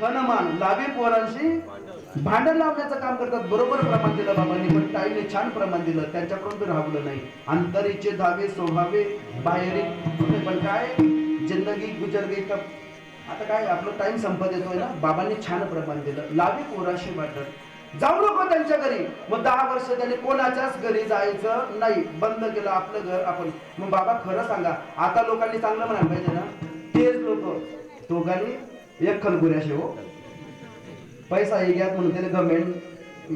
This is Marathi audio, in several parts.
धनमान लावी पोरांशी. भांडण लावण्याचं काम करतात. बरोबर प्रमाण दिलं बाबांनी पण ताईने छान प्रमाण दिलं. त्यांच्याकडून तर राहलं नाही. अंतरीचे धावे स्वभावे बाहेरी कुठे पण काय? जिंदगी गुजर गई कब आता काय? आपलं टाइम संपत येतोय ना? बाबांनी छान प्रमाण दिलं. लावी पोराशी भांडण. जाऊ नको त्यांच्या घरी. मग दहा वर्ष त्यांनी कोणाच्याच घरी जायचं नाही. बंद केलं आपलं घर आपण. मग बाबा खरं सांगा. आता लोकांनी चांगलं म्हणायला पाहिजे ना? तेच लोक. दोघांनी एक खलगुऱ्या हो पैसा हे घ्या म्हणून त्याने गमेंट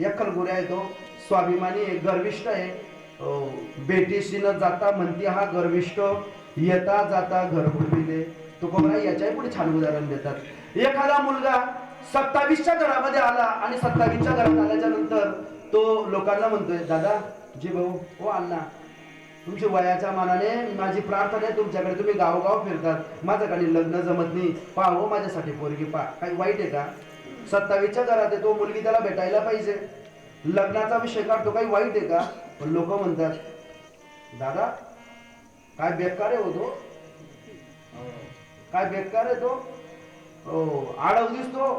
एक खलगुऱ्या आहे तो. स्वाभिमानी आहे गर्विष्ठ आहे. अं, बेटीशी न जाता म्हणते हा गर्विष्ठ येता जाता घर बुडविले तो याच्याही पुढे छान उदाहरण देतात. एखादा मुलगा सत्तावीसच्या घरामध्ये आला आणि सत्तावीसच्या घरात आल्याच्यानंतर तो लोकांना म्हणतोय दादा जी भाऊ हो अण्णा तुमच्या वयाच्या मानाने माझी प्रार्थना आहे तुमच्याकडे तुम्ही गावगाव फिरतात. माझ्याकडे लग्न जमत नाही. पा हो माझ्यासाठी पोरगी पा काही वाईट आहे का? सत्तावीसच्या घरात आहे तो मुलगी त्याला भेटायला पाहिजे. लग्नाचा विषय काढतो काही वाईट आहे का? पण लोक म्हणतात दादा काय बेकार आहे हो तो? काय बेकार आहे तो? हो आडव दिसतो.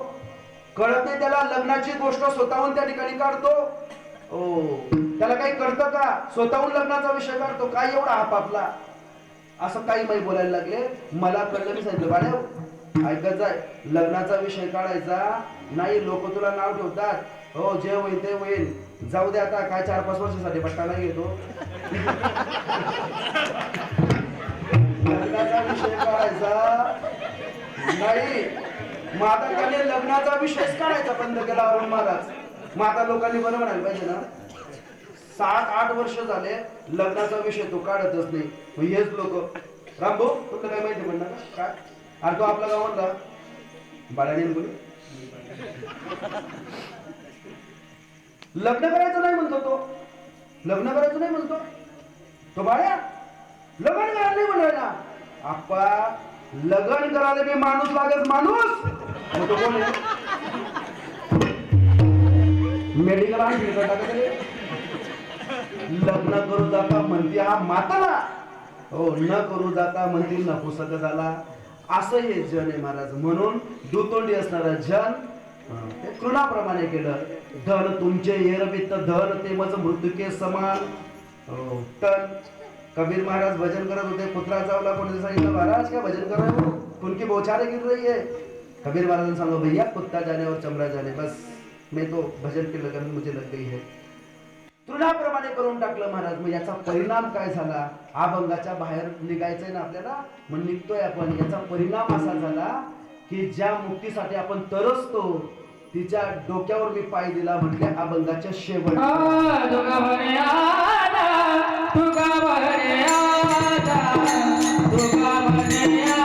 कळत नाही त्याला लग्नाची गोष्ट स्वतःहून त्या ठिकाणी काढतो. हो. त्याला काही कळतं का? स्वतःहून लग्नाचा विषय काढतो काय एवढा आपापला असं काही माही बोलायला लागले. मला कळलं मी सांगितलं बाळ्या ऐकत जाय लग्नाचा विषय काढायचा. नाही लोक तुला नाव ठेवतात. हो जे होईल ते होईल. जाऊ दे आता काय चार पाच वर्षासाठी पट्टा घेतो. लग्नाचा विषय काढायचा? नाही. मग आता त्याने लग्नाचा विषयच काढायचा बंद केला अरुण महाराज मग आता लोकांनी बरं म्हणायला पाहिजे ना? सात आठ वर्ष झाले लग्नाचा विषय तो काढतच नाही. मग हेच लोक. रामभाऊ तुला काय माहिती म्हणणार काय? अरे तो आपला गावातला बाळाने बोलू लग्न करायचं नाही म्हणतो तो. लग्न करायचं नाही म्हणतो. तो बाळ्या लग्न करायला नाही म्हणायला. आप्पा लग्न करायला बी माणूस लागत माणूस. मग तो कोण आहे? मेडिकल आणली लग्न करू जाता म्हणते हा माताला. हो न करू जाता म्हणते न झाला. असं हे जन आहे महाराज. म्हणून दुतोंडी असणारा जन ते तृणाप्रमाणे केलं. धन तुमचे एरवित धन ते मज मृत्युके समान. हो, तन. कबीर महाराज भजन करत होते. पुत्रा चावला कोणी सांगितलं महाराज काय भजन कर रहे हो? गिर रही है कबीर महाराज ने भैया कुत्ता जाने और चमड़ा जाने बस. मी तो भजन की लगन मुझे लग गई है. तृणाप्रमाणे करून टाकलं महाराज. मग याचा परिणाम काय झाला? अभंगाच्या बाहेर निघायचंय ना आपल्याला? मग निघतोय आपण. याचा परिणाम असा झाला की ज्या मुक्तीसाठी आपण तरसतो तिच्या डोक्यावर मी पाय दिला म्हटल्या अभंगाच्या शेवट. तुका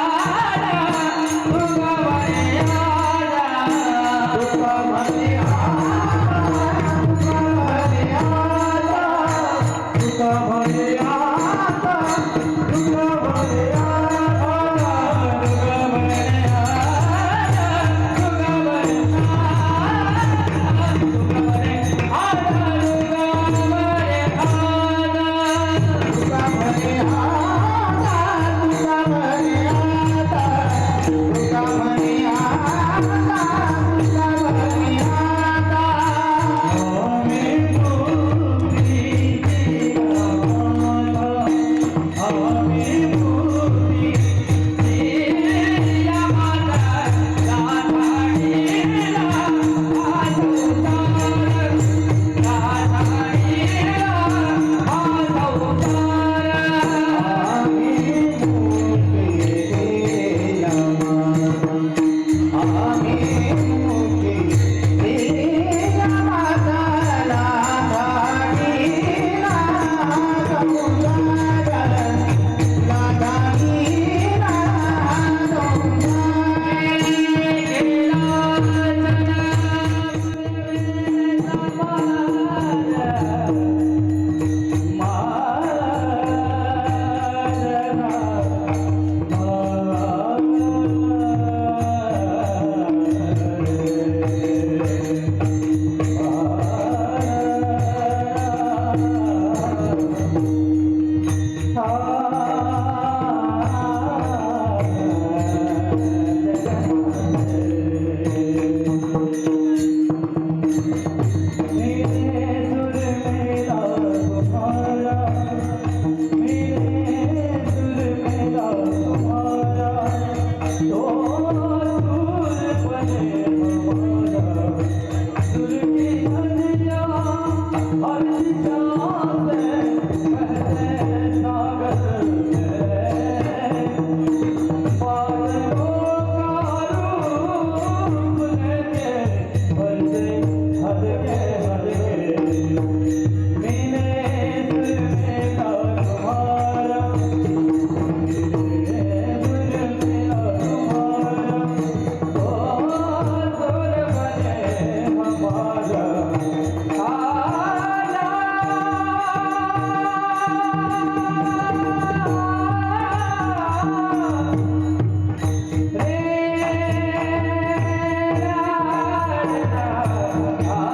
ah.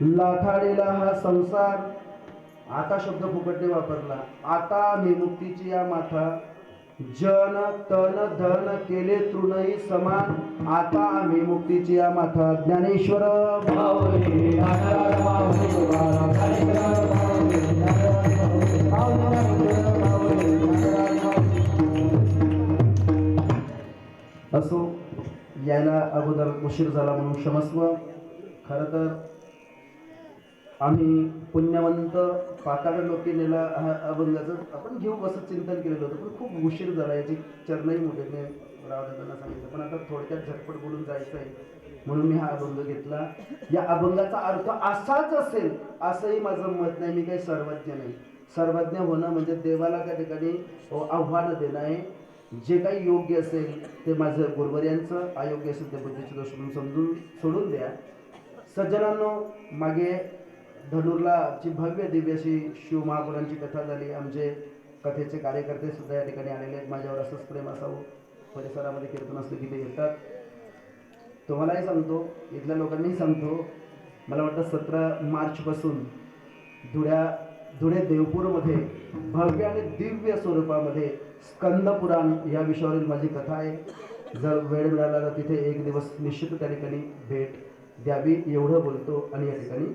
लाथाडीला हा संसार आता शब्द फुकटने वापरला. आता मी मुक्तीची या माथा. जन तन धन केले तृणही समान. आता आम्ही मुक्तीची या माथा. ज्ञानेश्वर असो यायला अगोदर उशीर झाला म्हणून क्षमस्व. खरं तर आम्ही पुण्यवंत पाताळ लोकीनेला हा अभंगाचं. आपण घेऊ असं चिंतन केलेलं होतं पण खूप उशीर झाला. याची चरणही मोठ्याने रावदादांना सांगितलं. पण आता थोडक्यात झटपट बोलून जायचं आहे. म्हणून मी हा अभंग घेतला. या अभंगाचा अर्थ असाच असेल असंही माझं मत नाही. मी काही सर्वज्ञ नाही. सर्वज्ञ होणं म्हणजे देवाला त्या ठिकाणी आव्हानं देणं आहे. जे काही योग्य असेल ते माझं गुरुवर्यांचं अयोग्य असेल ते बुद्धीचे दृष्टीतून समजून सोडून द्या. सज्जनांनो मागे धनुरला जी भव्य दिव्य अशी शिव महापुरांची कथा झाली. आमचे कथेचे कार्यकर्ते सुद्धा या ठिकाणी आलेले आहेत. माझ्यावर असंच प्रेम असावं. परिसरामध्ये कीर्तन असलं की ते येतात. तुम्हालाही सांगतो इथल्या लोकांनाही सांगतो मला वाटतं सतरा मार्चपासून धुळ्या धुळे देवपूरमध्ये भव्य आणि दिव्य स्वरूपामध्ये स्कंदपुराण या विषयावरील माझी कथा आहे. जर वेळ मिळाला तर तिथे एक दिवस निश्चित त्या ठिकाणी भेट द्यावी एवढं बोलतो आणि या ठिकाणी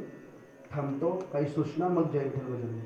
थांबतो. काही सूचना मग जय विठ्ठल भजन